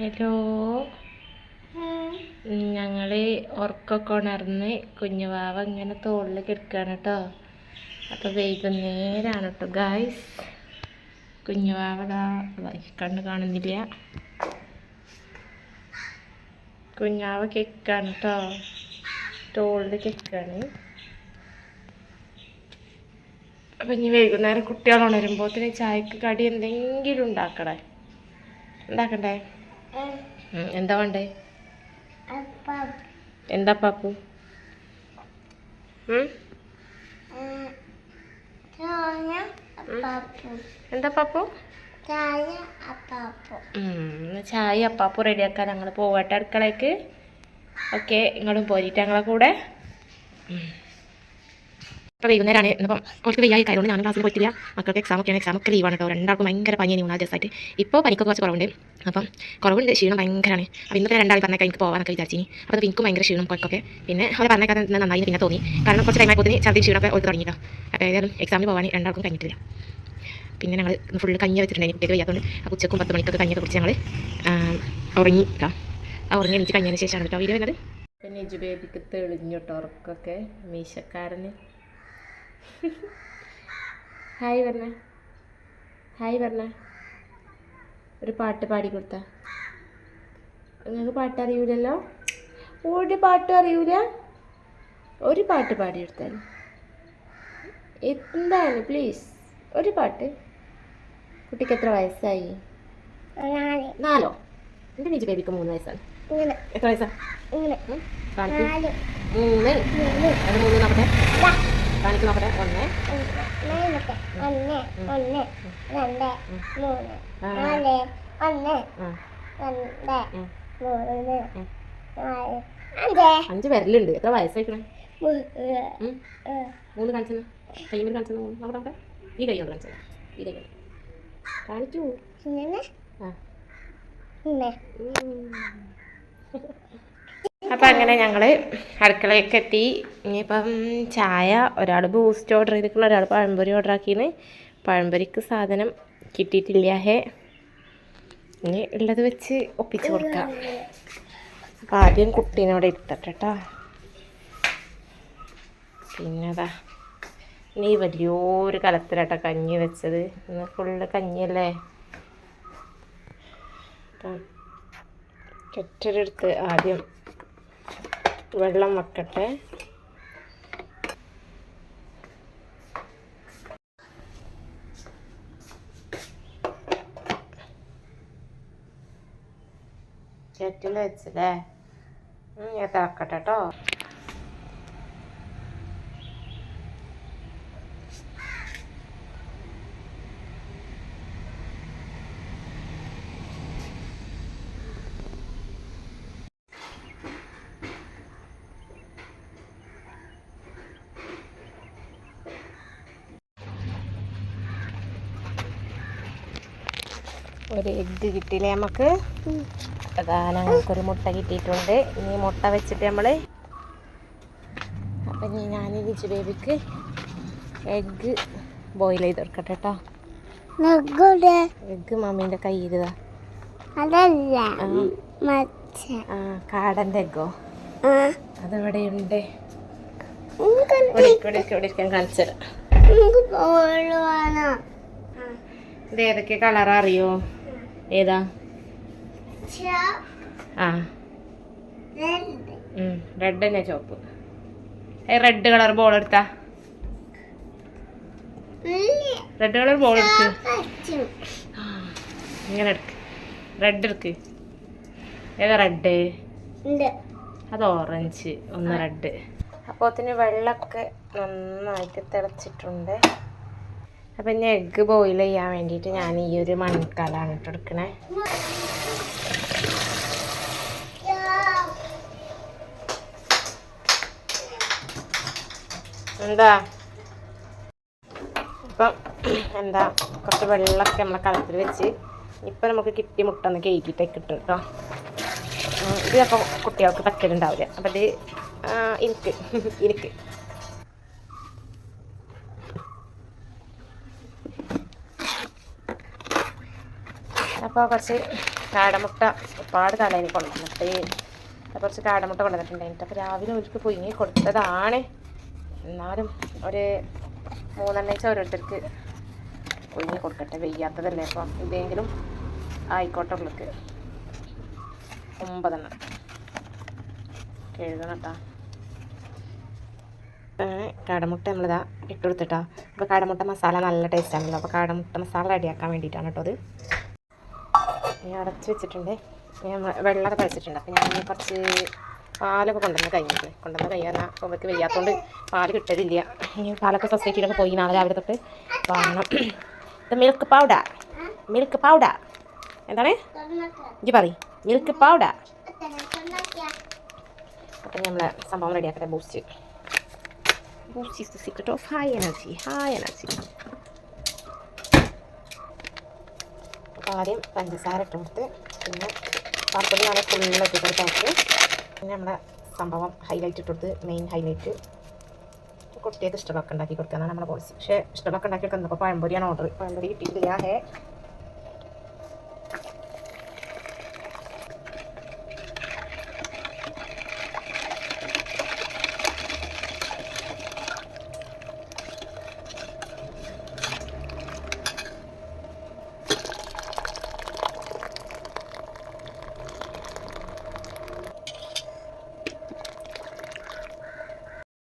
Hello ഞങ്ങൾ ഉറക്കൊക്കെ ഉണർന്ന് കുഞ്ഞുവാവ ഇങ്ങനെ തോളിൽ കിടക്കുകയാണ് കേട്ടോ അപ്പോൾ വൈകുന്നേരമാണ് കേട്ടോ ഗായ്സ് കുഞ്ഞുവാവടാ കണ്ണ് കാണുന്നില്ല. കുഞ്ഞാവ കേക്കാണ് കേട്ടോ തോളിൽ കേക്കാണ്. അപ്പം ഇനി വൈകുന്നേരം കുട്ടികൾ ഉണരുമ്പോഴത്തേന് ചായക്ക് കടി എന്തെങ്കിലും ഉണ്ടാക്കണേ. ഉണ്ടാക്കണ്ടേ? എന്താ വേണ്ടേ? എന്താ പാപ്പു? എന്താ പാപ്പു? ചായ അപ്പാപ്പു റെഡിയാക്കാൻ ഞങ്ങൾ പോവട്ടെ അടുക്കളയ്ക്ക് ഓക്കെ നിങ്ങളും പോരിട്ട് ഞങ്ങളെ കൂടെ? അപ്പോൾ വൈകുന്നേരമാണ് ഇപ്പം കുറച്ച് വയ്യായി കാര്യം ഞാൻ ക്ലാസ്സിൽ പോയിട്ടില്ല. മക്കൾക്ക് എക്സാം ഒക്കെയാണ്. എക്സാം ഒക്കെ ലീവാണ് കേട്ടോ രണ്ടാൾക്കും ഭയങ്കര പനിയാണ് മൂന്നാൽ ദിവസമായിട്ട് ഇപ്പോൾ പനിക്കൊക്കെ കുറച്ച് കുറവുണ്ട്. അപ്പം കുറവുണ്ട്. ക്ഷീണം ഭയങ്കരമാണ്. അപ്പോൾ ഇന്നത്തെ രണ്ടാൾ പറഞ്ഞേക്കാൻ എനിക്ക് പോകാനൊക്കെ വിചാരിച്ചിനി. അപ്പോൾ എനിക്കും ഭയങ്കര ക്ഷീണം പോയിക്കൊക്കെ പിന്നെ അവരെ പറഞ്ഞേക്കാൻ നന്നായി പിന്നെ തോന്നി. കാരണം കുറച്ച് ടൈം ആയപ്പോൾ ഛർദി ക്ഷീണമൊക്കെ ഓർത്ത് തുടങ്ങിയിട്ടോ അപ്പോൾ ഏതായാലും എക്സാമിന് പോകാൻ രണ്ടാൾക്കും കഴിഞ്ഞിട്ടില്ല. പിന്നെ ഞങ്ങൾ ഫുൾ കഞ്ഞി വെച്ചിട്ടുണ്ടായിരുന്നു കുട്ടിയൊക്കെ വയ്യാത്തതുകൊണ്ട് അപ്പോൾ ഉച്ചക്കും പത്ത് മണിക്കൊക്കെ കഞ്ഞിയൊക്കെ കുടിച്ച് ഞങ്ങൾ ഉറങ്ങി ആ ഉറങ്ങി എനിക്ക് കഴിഞ്ഞതിന് ശേഷമാണ് കേട്ടോ വീഡിയോ വരുന്നത് പിന്നെ ജുബേബിക്ക് കേട്ടോ ഉറക്കൊക്കെ. മീശക്കാരന് ഹായ് പറഞ്ഞ ഹായ് പറഞ്ഞ ഒരു പാട്ട് പാടി കൊടുത്ത. നിങ്ങൾക്ക് പാട്ട് അറിയൂലല്ലോ ഒരു പാട്ടും അറിയൂല. ഒരു പാട്ട് പാടി കൊടുത്താൽ എന്താണ്? പ്ലീസ് ഒരു പാട്ട്. കുട്ടിക്ക് എത്ര വയസ്സായി? നാലോ. എന്റെ നീച്ച് ബേബിക്ക് മൂന്ന് വയസ്സാണ്. എത്ര വയസ്സാണ് മൂന്ന്. അത് മൂന്ന് നോക്കട്ടെ കാണിക്ക് നോക്കട്ടെ ഒന്ന് ആ, നാല് അഞ്ച്. വിരലുണ്ട്. എത്ര വയസ്സായിക്കണേ? മൂന്ന്. കാണിച്ചെന്ന്. കൈമിൽ കാണിച്ചെന്ന് മൂന്ന്. അവിടെ അവിടെ? ഈ കൈ കൊണ്ട് കാണിച്ചത്. ഈ കൈ കൊണ്ട്. കാണിച്ചു. ആ. അപ്പം അങ്ങനെ ഞങ്ങൾ അടുക്കളയൊക്കെ എത്തി. ഇനിയിപ്പം ചായ ഒരാൾ ബൂസ്റ്റ് ഓർഡർ ചെയ്തിട്ടുള്ള ഒരാൾ പഴംപൊരി ഓർഡർ ആക്കിയെന്ന് പഴംപൊരിക്ക് സാധനം കിട്ടിയിട്ടില്ല ഹേ. ഇനി ഉള്ളത് വെച്ച് ഒപ്പിച്ച് കൊടുക്കാം. അപ്പം ആദ്യം കുട്ടീനോട് ഇരുത്തട്ടെ കേട്ടോ പിന്നെതാ നീ വലിയൊരു കലത്തിലാട്ടോ കഞ്ഞി വെച്ചത്. ഇന്ന് ഫുള്ള് കഞ്ഞിയല്ലേ? അപ്പം കെറ്റലെടുത്ത് ആദ്യം വെള്ളം വെക്കട്ടെ. കെറ്റിൽ വെച്ചല്ലേ? ഞാൻ തിളക്കട്ടെ കേട്ടോ ഒരു എഗ്ഗ് കിട്ടിയില്ലേ നമുക്ക്? അതാ ഞങ്ങൾക്കൊരു മുട്ട കിട്ടിയിട്ടുണ്ട്. ഇനി മുട്ട വെച്ചിട്ട് നമ്മൾ അപ്പം ഇനി ഞാൻ ലിജു ബേബിക്ക് എഗ്ഗ് ബോയിൽ ചെയ്ത് കൊടുക്കട്ടെ കേട്ടോ എഗ്ഗ് മമ്മീന്റെ കൈ അതല്ല ആ, കാടന്റെ എഗ്ഗോ? ആ. ഉണ്ട് കാണിച്ചു ഇത് ഏതൊക്കെ കളർ അറിയോ? ഏതാ? ആ. റെഡ് തന്നെ ചോപ്പ് റെഡ് കളർ ബോൾ എടുത്താ. റെഡ് കളർ ബോൾ എടുക്ക്. ഇങ്ങനെ എടുക്ക്. റെഡ് എടുക്ക്. ഏതാ റെഡ് അത് ഓറഞ്ച് ഒന്ന് റെഡ് അപ്പോ അതിന് വെള്ളമൊക്കെ നന്നായിട്ട് തിളച്ചിട്ടുണ്ട്. അപ്പം ഇനി എഗ്ഗ് ബോയിൽ ചെയ്യാൻ വേണ്ടിയിട്ട് ഞാൻ ഈ ഒരു മൺകലാണ് ഇട്ട് എടുക്കണേ. എന്താ? ഇപ്പം എന്താ? കുറച്ച് വെള്ളമൊക്കെ നമ്മളെ കളത്തിൽ വെച്ച് ഇപ്പം നമുക്ക് കിട്ടി മുട്ട ഒന്ന് കേക്കിട്ടൊക്കെ കിട്ടും. കേട്ടോ ഇത് അപ്പോൾ കുട്ടികൾക്ക് പറ്റലുണ്ടാവില്ല. അപ്പം ഇത് എനിക്ക് എനിക്ക്. അപ്പോൾ കുറച്ച് കാടമുട്ട ഒരുപാട് കാലമായി കൊണ്ടുവന്നിട്ട് കുറച്ച് കാടമുട്ട കൊണ്ടുവന്നിട്ടുണ്ടായിരുന്നു. അപ്പോൾ രാവിലെ ഒരുക്ക് പുഴുങ്ങി കൊടുത്തതാണ്. എന്നാലും ഒരു മൂന്നെണ്ണയിച്ച ഓരോരുത്തർക്ക് പുഴുങ്ങി കൊടുക്കട്ടെ. വെയ്യാത്തതല്ലേ? അപ്പം ഇതെങ്കിലും ആയിക്കോട്ടെ ഉള്ളിക്ക്. ഒമ്പതെണ്ണം. കഴുകണം കേട്ടോ കാടമുട്ട നമ്മളിതാ ഇട്ട് കൊടുത്തിട്ടാ. അപ്പോൾ കാടമുട്ട മസാല നല്ല ടേസ്റ്റ് ആണല്ലോ. അപ്പോൾ കാടമുട്ട മസാല റെഡിയാക്കാൻ വേണ്ടിയിട്ടാണ് കേട്ടോ അത്. ഞാൻ അടച്ച് വെച്ചിട്ടുണ്ട്. ഞാൻ വെള്ളമൊക്കെ കഴിച്ചിട്ടുണ്ട് അപ്പോൾ ഞാൻ കുറച്ച് പാലൊക്കെ കൊണ്ടുവന്ന് കഴിഞ്ഞിട്ട് കൊണ്ടുവന്ന് കഴിയാൻ അപ്പോൾ വയ്യാത്തതുകൊണ്ട് പാൽ കിട്ടലില്ല. ഇനി പാലൊക്കെ സൊസൈറ്റിയിലൊക്കെ പോയി നാളെ രാവിലെ തൊട്ട് വാങ്ങണം. ഇത് മിൽക്ക് പൗഡർ മിൽക്ക് പൗഡർ എന്താണ്? ഇജ്ജ് പറയും. മിൽക്ക് പൗഡർ അപ്പം നമ്മളെ സംഭവം റെഡിയാക്കട്ടെ Boost Boost is the secret of high energy high energy അപ്പോൾ ആദ്യം പഞ്ചസാര ഇട്ട് കൊടുത്ത് പിന്നെ പാർപ്പൊടി നല്ല ഫുള്ള് ഇട്ടിട്ട് പാക്ക് പിന്നെ നമ്മുടെ സംഭവം ഹൈലൈറ്റ് ഇട്ട് കൊടുത്ത് മെയിൻ ഹൈലൈറ്റ് കുട്ടികൾക്ക് ഇഷ്ടമൊക്കെ ഉണ്ടാക്കി കൊടുക്കാന്നാണ് നമ്മുടെ പോളിസി പക്ഷേ ഇഷ്ടമൊക്കെ ഉണ്ടാക്കി കൊടുക്കുന്നത് പഴംപൊരിയാണ് ഓർഡർ പഴംപൊരി കിട്ടിയിട്ടില്ല. ഹേ